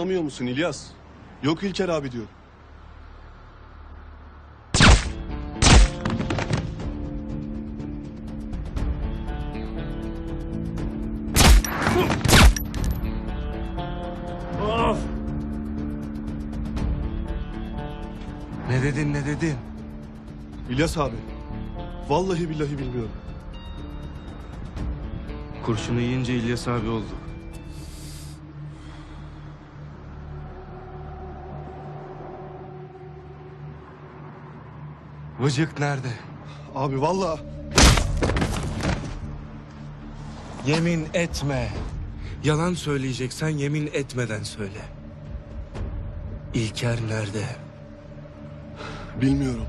Anlamıyor musun İlyas? Yok İlker abi diyor. Ne dedin ne dedin? İlyas abi. Vallahi billahi bilmiyorum. Kurşunu yiyince İlyas abi oldu. Vıcık nerede? Abi vallahi Yemin etme. Yalan söyleyeceksen yemin etmeden söyle. İlker nerede? bilmiyorum.